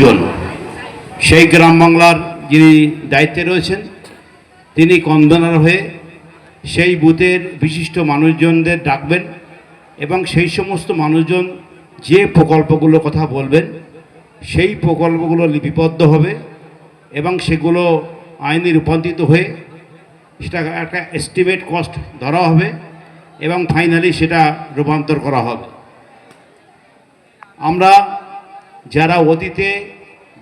জন সেই গ্রাম বাংলার যিনি দায়িত্বে রয়েছেন, তিনি কনভেনার হয়ে সেই বুথের বিশিষ্ট মানুষজনদের ডাকবেন এবং সেই সমস্ত মানুষজন যে প্রকল্পগুলো কথা বলবেন, সেই প্রকল্পগুলো লিপিবদ্ধ হবে এবং সেগুলো আইনে রূপান্তরিত হয়ে সেটা একটা এস্টিমেট কস্ট ধরা হবে এবং ফাইনালি সেটা রূপান্তর করা হবে। আমরা যারা অতীতে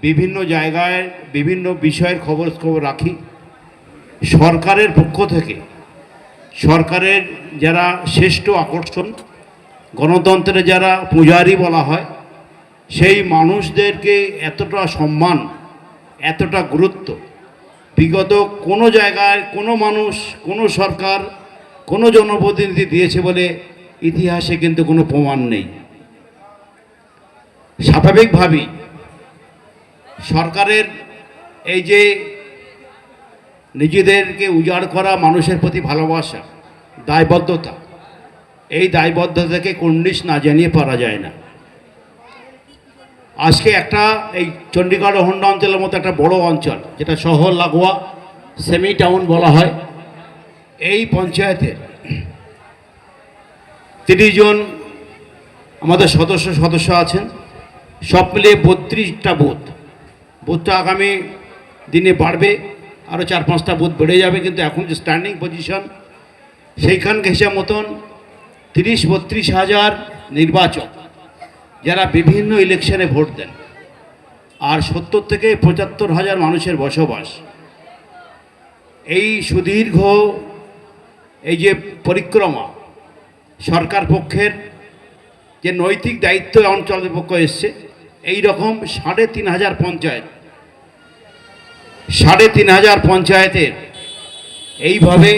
বিভিন্ন জায়গায়, বিভিন্ন বিষয়ের খবর খবর রাখি, সরকারের পক্ষ থেকে, সরকারের যারা শ্রেষ্ঠ আকর্ষণ, গণতন্ত্রের যারা পূজারি বলা হয়, সেই মানুষদেরকে এতটা সম্মান, এতটা গুরুত্ব, বিগত কোনো জায়গায় কোনো মানুষ, কোনো সরকার, কোনো জনপ্রতিনিধি দিয়েছে বলে ইতিহাসে কিন্তু কোনো প্রমাণ নেই। স্বাভাবিকভাবেই সরকারের এই যে নিজেদেরকে উজাড় করা মানুষের প্রতি ভালোবাসা, দায়বদ্ধতা, এই দায়বদ্ধতাকে কুন্ডিস না জানিয়ে পারা যায় না। আজকে একটা এই চণ্ডীগড় হন্ডা অঞ্চলের মতো একটা বড় অঞ্চল, যেটা শহর লাগোয়া সেমি টাউন বলা হয়, এই পঞ্চায়েতের তিরিশ জন আমাদের সদস্য সদস্য আছেন। সব মিলিয়ে বত্রিশটা বুথ। বুথটা আগামী দিনে বাড়বে, আরও চার পাঁচটা বুথ বেড়ে যাবে, কিন্তু এখন যে স্ট্যান্ডিং পজিশন সেইখানকে হিসাব মতন তিরিশ বত্রিশ হাজার নির্বাচক যারা বিভিন্ন ইলেকশনে ভোট দেন। আর সত্তর থেকে পঁচাত্তর হাজার মানুষের বসবাস। এই সুদীর্ঘ এই যে পরিক্রমা সরকার পক্ষের যে নৈতিক দায়িত্ব অঞ্চলের পক্ষ এসছে এই রকম সাড়ে তিন হাজার পঞ্চায়েত। সাড়ে তিন হাজার পঞ্চায়েতের এইভাবে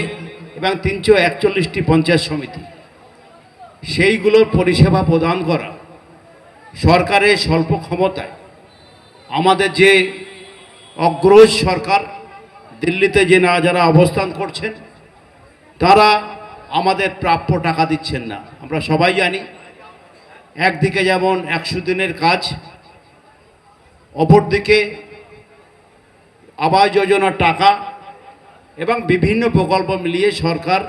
এবং তিনশো একচল্লিশটি পঞ্চায়েত সমিতি, সেইগুলোর পরিষেবা প্রদান করা সরকারের স্বল্প ক্ষমতায়। আমাদের যে অগ্রজ সরকার, দিল্লিতে যে না যারা অবস্থান করছেন, তারা আমাদের প্রাপ্য টাকা দিচ্ছেন না। আমরা সবাই জানি, একদিকে যেমন একশো দিনের কাজ অপরদিকে আবাস যোজনার টাকা এবং বিভিন্ন প্রকল্প মিলিয়ে সরকার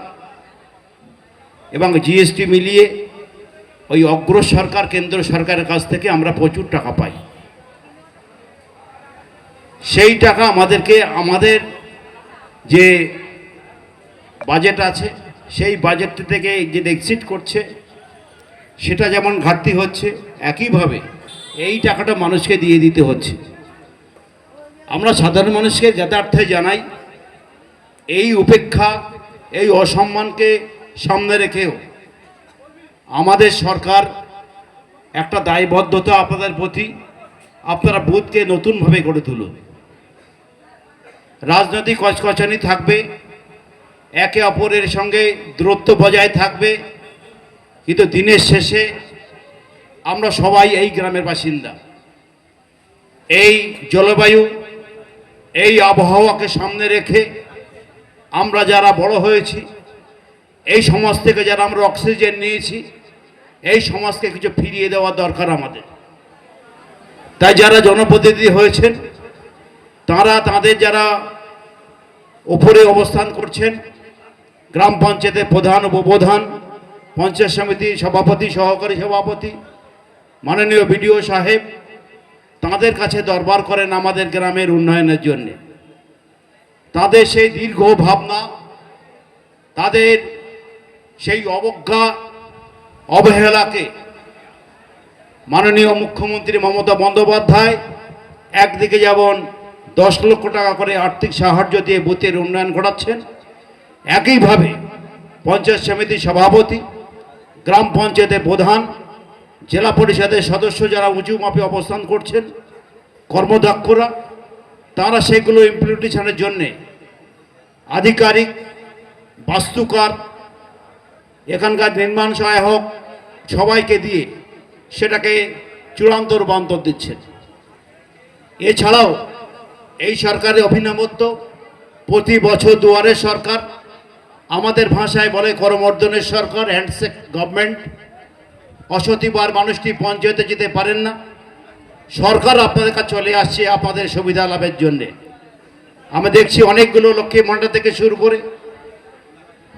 এবং জিএসটি মিলিয়ে ওই অগ্র সরকার, কেন্দ্র সরকারের কাছ থেকে আমরা প্রচুর টাকা পাই। সেই টাকা আমাদেরকে, আমাদের যে বাজেট আছে, সেই বাজেট থেকে যে এক্সিট করছে, সেটা যেমন ঘাটতি হচ্ছে, একইভাবে এই টাকাটা মানুষকে দিয়ে দিতে হচ্ছে। আমরা সাধারণ মানুষকে যথার্থে জানাই, এই উপেক্ষা, এই অসম্মানকে সামনে রেখেও আমাদের সরকার একটা দায়বদ্ধতা আপনাদের প্রতি, আপনারা বুথকে নতুনভাবে গড়ে তুলুন। রাজনৈতিক কচকচানি থাকবে, একে অপরের সঙ্গে দূরত্ব বজায় থাকবে, কিন্তু দিনের শেষে আমরা সবাই এই গ্রামের বাসিন্দা। এই জলবায়ু, এই আবহাওয়াকে সামনে রেখে আমরা যারা বড় হয়েছি, এই সমাজ থেকে যারা আমরা অক্সিজেন নিয়েছি, এই সমাজকে কিছু ফিরিয়ে দেওয়া দরকার আমাদের। তাই যারা জনপ্রতিনিধি হয়েছেন, তারা তাদের যারা ওপরে অবস্থান করছেন, গ্রাম পঞ্চায়েতের প্রধান, উপপ্রধান, পঞ্চায়েত সমিতি সভাপতি, সহকারী সভাপতি মাননীয় বিডিও সাহেব, তাদের কাছে দরবার করেন আমাদের গ্রামের উন্নয়নের জন্যে। তাদের সেই দীর্ঘ ভাবনা, তাদের সেই অবজ্ঞা, অবহেলাকে মাননীয় মুখ্যমন্ত্রী মমতা বন্দ্যোপাধ্যায় একদিকে যেমন দশ লক্ষ টাকা করে আর্থিক সাহায্য দিয়ে বুথের উন্নয়ন ঘটাচ্ছেন, একইভাবে পঞ্চায়েত সমিতির সভাপতি, গ্রাম পঞ্চায়েতের প্রধান জেলা পরিষদের সদস্য যারা উঁচু মাপে অবস্থান করছেন, কর্মদক্ষরা, তারা সেগুলো ইমপ্লিমেন্টেশনের জন্যে আধিকারিক, বাস্তুকার, এখানকার নির্মাণ সহায়ক সবাইকে দিয়ে সেটাকে চূড়ান্ত রূপান্তর দিচ্ছেন। এছাড়াও এই সরকারের অভিনবত্ব, প্রতি বছর দুয়ারের সরকার, আমাদের ভাষায় বলে করমর্দনের সরকার হ্যান্ডশেক গভর্নমেন্ট অসতিবার মানুষটি পঞ্চায়েতে যেতে পারেন না। সরকার আপনাদের কাছে চলে আসছে আপনাদের সুবিধা লাভের জন্যে। আমি দেখছি অনেকগুলো লক্ষ্মী মণ্ডল থেকে শুরু করে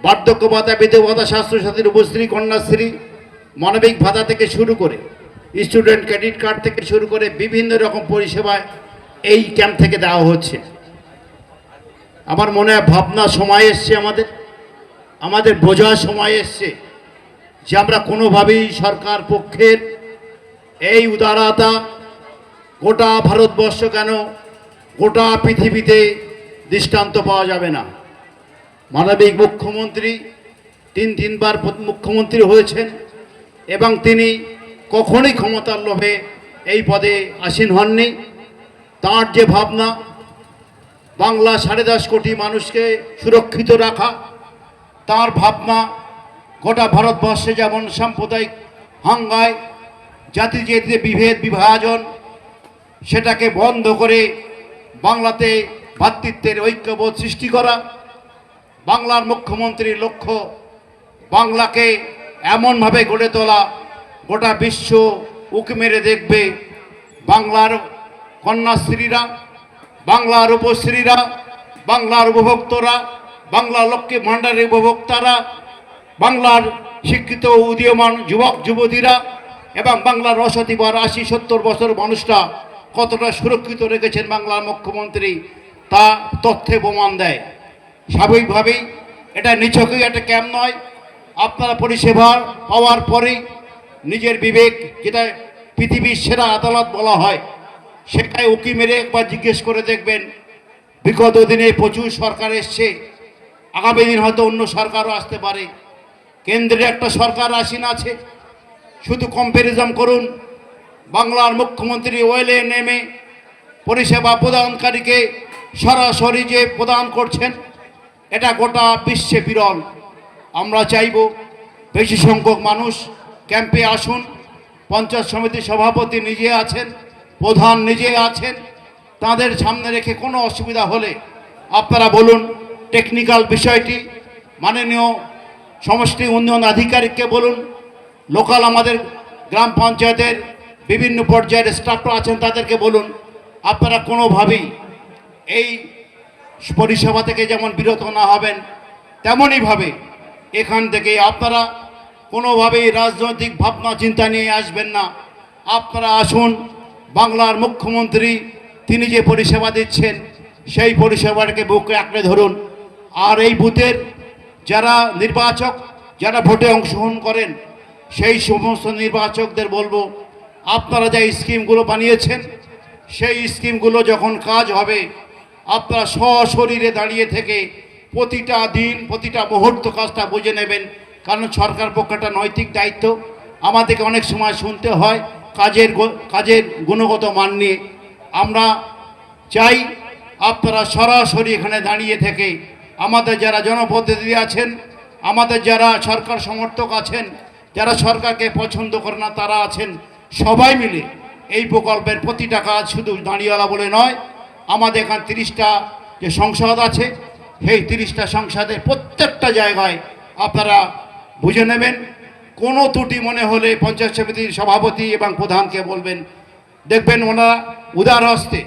বার্ধক্য ভাতা, বিধবা ভাতা, স্বাস্থ্যসাথীর উপশ্রী, কন্যাশ্রী, মানবিক ভাতা থেকে শুরু করে স্টুডেন্ট ক্রেডিট কার্ড থেকে শুরু করে বিভিন্ন রকম পরিষেবা এই ক্যাম্প থেকে দেওয়া হচ্ছে। আমার মনে হয় ভাবনা সময় এসছে আমাদের। আমাদের বোঝার সময় এসছে। যে আমরা কোনোভাবেই সরকার পক্ষের এই উদারতা গোটা ভারতবর্ষ কেন গোটা পৃথিবীতে দৃষ্টান্ত পাওয়া যাবে না? মানবিক মুখ্যমন্ত্রী তিন তিনবার মুখ্যমন্ত্রী হয়েছেন এবং তিনি কখনোই ক্ষমতার লোভে এই পদে আসীন হননি। তার যে ভাবনা, বাংলা সাড়ে দশ কোটি মানুষকে সুরক্ষিত রাখা, তার ভাবনা গোটা ভারতবর্ষে যেমন সাম্প্রদায়িক হাঙ্গায় জাতি জাতিতে বিভেদ, বিভাজন, সেটাকে বন্ধ করে বাংলাতে ভ্রাতৃত্বের ঐক্যবোধ সৃষ্টি করা, বাংলার মুখ্যমন্ত্রীর লক্ষ্য বাংলাকে এমনভাবে গড়ে তোলা, গোটা বিশ্ব উঁকি মেরে দেখবে বাংলার কন্যাশ্রীরা বাংলার উপশ্রীরা বাংলার উপভোক্তরা বাংলা লক্ষ্মী ভাণ্ডারের উপভোক্তারা বাংলার শিক্ষিত উদীয়মান যুবক, যুবতীরা এবং বাংলার অসতিবার আশি সত্তর বছর মানুষরা কতটা সুরক্ষিত রেখেছেন বাংলার মুখ্যমন্ত্রী তা তথ্যে প্রমাণ দেয়। স্বাভাবিকভাবেই এটা নিছকই একটা ক্যাম্প নয়। আপনারা পরিষেবা পাওয়ার পরেই নিজের বিবেক যেটা পৃথিবীর সেরা আদালত বলা হয় সেটাই উকি মেরে একবার জিজ্ঞেস করে দেখবেন, বিগত দিনে প্রচুর সরকার এসছে, আগামী দিন হয়তো অন্য সরকারও আসতে পারে। কেন্দ্রে একটা সরকার আসীন আছে। শুধু কম্প্যারিজম করুন, বাংলার মুখ্যমন্ত্রী ওয়েলে নেমে পরিষেবা প্রদানকারীকে সরাসরি যে প্রদান করছেন, এটা গোটা বিশ্বে বিরল। আমরা চাইব বেশি সংখ্যক মানুষ ক্যাম্পে আসুন, পঞ্চায়েত সমিতির সভাপতি নিজে আছেন, প্রধান নিজে আছেন, তাদের সামনে রেখে কোনো অসুবিধা হলে আপনারা বলুন টেকনিক্যাল বিষয়টি মাননীয় সমষ্টি উন্নয়ন আধিকারিককে বলুন, লোকাল আমাদের গ্রাম পঞ্চায়েতের বিভিন্ন পর্যায়ের স্টাফরা আছেন তাদেরকে বলুন, আপনারা কোনোভাবেই এই পরিষেবা থেকে যেমন বিরত না হবেন, তেমনইভাবে এখান থেকে আপনারা কোনোভাবেই রাজনৈতিক ভাবনা চিন্তা নিয়ে আসবেন না। আপনারা আসুন, বাংলার মুখ্যমন্ত্রী, তিনি যে পরিষেবা দিচ্ছেন, সেই পরিষেবাটাকে বুকে আঁকড়ে ধরুন। আর এই বুথের যারা নির্বাচক, যারা ভোটে অংশগ্রহণ করেন, সেই সমস্ত নির্বাচকদের বলব, আপনারা যে স্কিমগুলো বানিয়েছেন, সেই স্কিমগুলো যখন কাজ হবে, আপনারা সশরীরে দাঁড়িয়ে থেকে প্রতিটা দিন, প্রতিটা মুহূর্ত কাজটা বুঝে নেবেন। কারণ সরকার পক্ষে একটা নৈতিক দায়িত্ব। আমাদেরকে অনেক সময় শুনতে হয়, কাজের কাজের গুণগত মান নিয়ে। আমরা চাই আপনারা সরাসরি এখানে দাঁড়িয়ে থেকে আমাদের যারা জনপ্রতিনিধি আছেন, আমাদের যারা সরকার সমর্থক আছেন, যারা সরকারকে পছন্দ করে না, তারা আছেন, সবাই মিলে এই প্রকল্পের প্রতিটা কাজ শুধু দাঁড়িয়েওয়ালা বলে নয়, আমাদের এখানে তিরিশটা যে সংসদ আছে, সেই তিরিশটা সংসদের প্রত্যেকটা জায়গায় আপনারা বুঝে নেবেন। কোনো ত্রুটি মনে হলে পঞ্চায়েত সমিতির সভাপতি এবং প্রধানকে বলবেন। দেখবেন ওনারা উদার হস্তে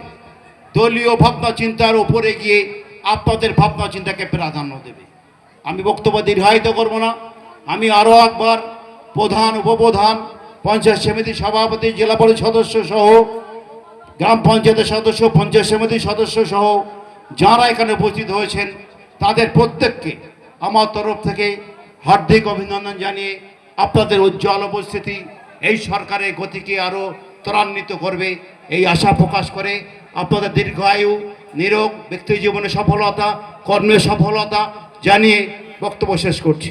দলীয় ভাবনা চিন্তার উপরে গিয়ে আপনাদের ভাবনা চিন্তাকে প্রাধান্য দেবে। আমি বক্তব্য দীর্ঘায়িত করব না। আমি আরও একবার প্রধান উপপ্রধান, পঞ্চায়েত সমিতি সভাপতি, জেলা পরিষদ সদস্য সহ, গ্রাম পঞ্চায়েতের সদস্য, পঞ্চায়েত সমিতির সদস্য সহ যারা এখানে উপস্থিত হয়েছেন, তাদের প্রত্যেককে আমার তরফ থেকে হার্দিক অভিনন্দন জানিয়ে আপনাদের উজ্জ্বল উপস্থিতি এই সরকারের গতিকে আরও ত্বরান্বিত করবে, এই আশা প্রকাশ করে আপনাদের দীর্ঘায়ু নিরোগ ব্যক্তি জীবনে সফলতা কর্মে সফলতা জানিয়ে বক্তব্য শেষ করছি।